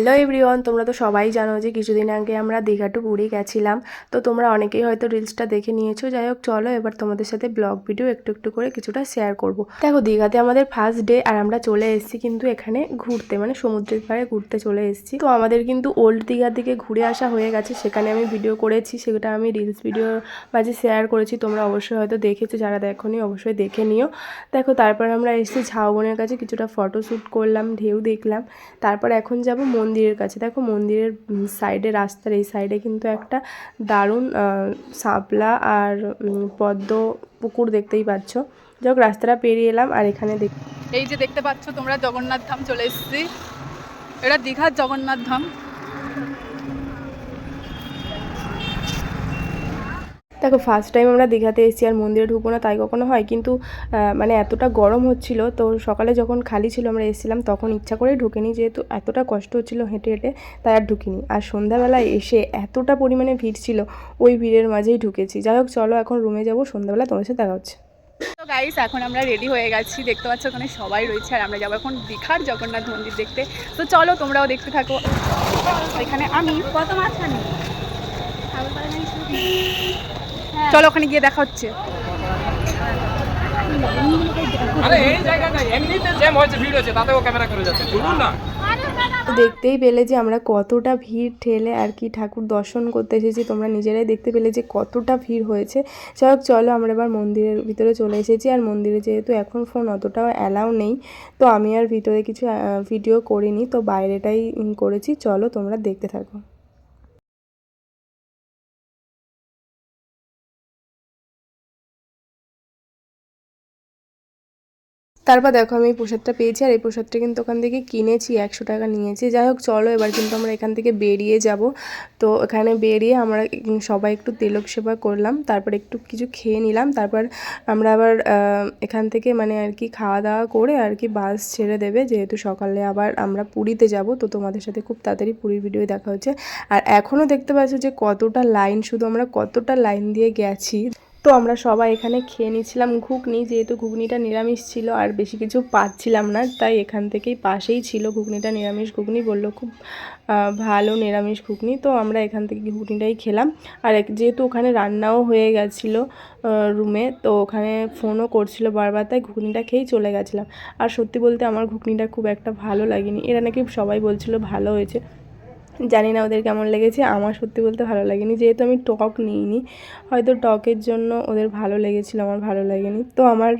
Hello everyone, তোমরা তো সবাই জানো যে কিছুদিন আগে আমরা দীঘা টু পুরী গেছিলাম। তো তোমরা অনেকেই হয়তো রিলসটা দেখে নিয়েছো। যাই হোক চলো এবার তোমাদের সাথে ব্লগ ভিডিও একটু একটু করে কিছুটা শেয়ার করব। দেখো, দীঘাতে আমাদের ফার্স্ট ডে আর আমরা চলে এসেছি কিন্তু এখানে ঘুরতে মানে সমুদ্রের পাড়ে ঘুরতে চলে এসেছি। তো আমাদের কিন্তু ওল্ড দীঘার দিকে ঘুরে আসা হয়ে গেছে। সেখানে আমি ভিডিও করেছি, সেটা আমি রিলস ভিডিও মাঝে শেয়ার করেছি। তোমরা অবশ্যই হয়তো দেখেছ, যারা দেখোনি অবশ্যই দেখে নিও। দেখো, তারপর আমরা এসেছি ঝাউবনের কাছে, কিছুটা ফটো শ্যুট করলাম, ঢেউ দেখলাম। তারপর এখন যাব মন্দিরের কাছে। দেখো মন্দিরের সাইডে রাস্তার এই সাইডে কিন্তু একটা দারুণ সাপলা আর পদ্ম পুকুর দেখতেই পাচ্ছ। যাক, রাস্তাটা পেরিয়ে এলাম আর এখানে দেখ এই যে দেখতে পাচ্ছ তোমরা জগন্নাথ ধাম চলে এসেছি। এটা দীঘার জগন্নাথ ধাম। দেখো ফার্স্ট টাইম আমরা দীঘাতে এসেছি আর মন্দিরে ঢুকবো না তাই কখনো হয়। কিন্তু মানে এতটা গরম হচ্ছিল তো সকালে যখন খালি ছিল আমরা এসেছিলাম তখন ইচ্ছা করেই ঢুকিনি যেহেতু এতটা কষ্ট হচ্ছিল হেঁটে হেঁটে তাই আর ঢুকিনি। আর সন্ধ্যাবেলায় এসে এতটা পরিমাণে ভিড় ছিল ওই ভিড়ের মাঝেই ঢুকেছি। যাই হোক চলো এখন রুমে যাব সন্ধ্যাবেলা তোমার সাথে দেখা হচ্ছে। তো গাইস এখন আমরা রেডি হয়ে গেছি দেখতে পাচ্ছ ওখানে সবাই রয়েছে আর আমরা যাব এখন দীঘার জগন্নাথ মন্দির দেখতে। তো চলো তোমরাও দেখতে থাকো। এখানে আমি কত মাঝখানে চলো ওখানে গিয়ে দেখা হচ্ছে। আরে এই জায়গাটা এমনিতে জ্যাম হয়েছে ভিড় হয়েছে তাতেও ক্যামেরা করে যাচ্ছে চলুন না। তো দেখতেই পেলে যে আমরা কতটা ভিড় ঠেলে আর কি ঠাকুর দর্শন করতে এসেছি তোমরা নিজেরাই দেখতে পেলে যে কতটা ভিড় হয়েছে। যাই হোক চলো আমরা এবার মন্দিরের ভিতরে চলে এসেছি আর মন্দিরে যেহেতু এখন ফোন অতটাও অ্যালাউ নেই তো আমি আর ভিতরে কিছু ভিডিও করিনি তো বাইরেটাই করেছি চলো তোমরা দেখতে থাকো। তারপর দেখো আমি এই প্রসাদটা পেয়েছি, আর এই প্রসাদটা কিন্তু ওখান থেকে কিনেছি, একশো টাকা নিয়েছি। যাই হোক, চলো এবার কিন্তু আমরা এখান থেকে বেরিয়ে যাব। তো এখানে বেরিয়ে আমরা সবাই একটু তিলক সেবা করলাম, তারপর একটু কিছু খেয়ে নিলাম, তারপর আমরা আবার এখান থেকে মানে আর কি খাওয়া দাওয়া করে আর কি বাস ছেড়ে দেবে। যেহেতু সকালে আবার আমরা পুরীতে যাব, তো তোমাদের সাথে খুব তাড়াতাড়ি পুরীর ভিডিও দেখা হচ্ছে। আর এখনও দেখতে পাচ্ছ যে কতটা লাইন, শুধু আমরা কতটা লাইন দিয়ে গেছি। তো আমরা সবাই এখানে খেয়ে নিচ্ছিলাম ঘুগনি, যেহেতু ঘুগনিটা নিরামিষ ছিল আর বেশি কিছু পাচ্ছিলাম না, তাই এখান থেকেই পাশেই ছিল ঘুগনিটা, নিরামিষ ঘুগনি বলল খুব ভালো নিরামিষ ঘুগনি। তো আমরা এখান থেকে ঘুগনিটাই খেলাম। আর যেহেতু ওখানে রান্নাও হয়ে গেছিল রুমে, তো ওখানে ফোনও করছিল বারবার, তাই ঘুগনিটা খেয়েই চলে গেছিলাম। আর সত্যি বলতে আমার ঘুগনিটা খুব একটা ভালো লাগেনি। এরা নাকি সবাই বলছিল ভালো হয়েছে। জানি না ওদের কেমন লেগেছে, আমার সত্যি বলতে ভালো লাগেনি। যেহেতু আমি টক নিইনি, হয়তো টকের জন্য ওদের ভালো লেগেছিল, আমার ভালো লাগেনি। তো আমার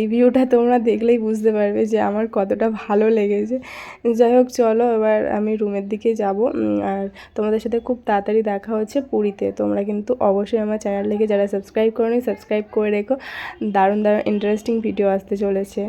রিভিউটা তোমরা দেখলেই বুঝতে পারবে যে আমার কতটা ভালো লেগেছে। যাই হোক, চলো এবার আমি রুমের দিকে যাব। আর তোমাদের সাথে খুব তাড়াতাড়ি দেখা হচ্ছে পুরীতে। তোমরা কিন্তু অবশ্যই আমার চ্যানেল চ্যানেলটিকে যারা সাবস্ক্রাইব করোনি, সাবস্ক্রাইব করে রেখো। দারুণ দারুণ ইন্টারেস্টিং ভিডিও আসতে চলেছে।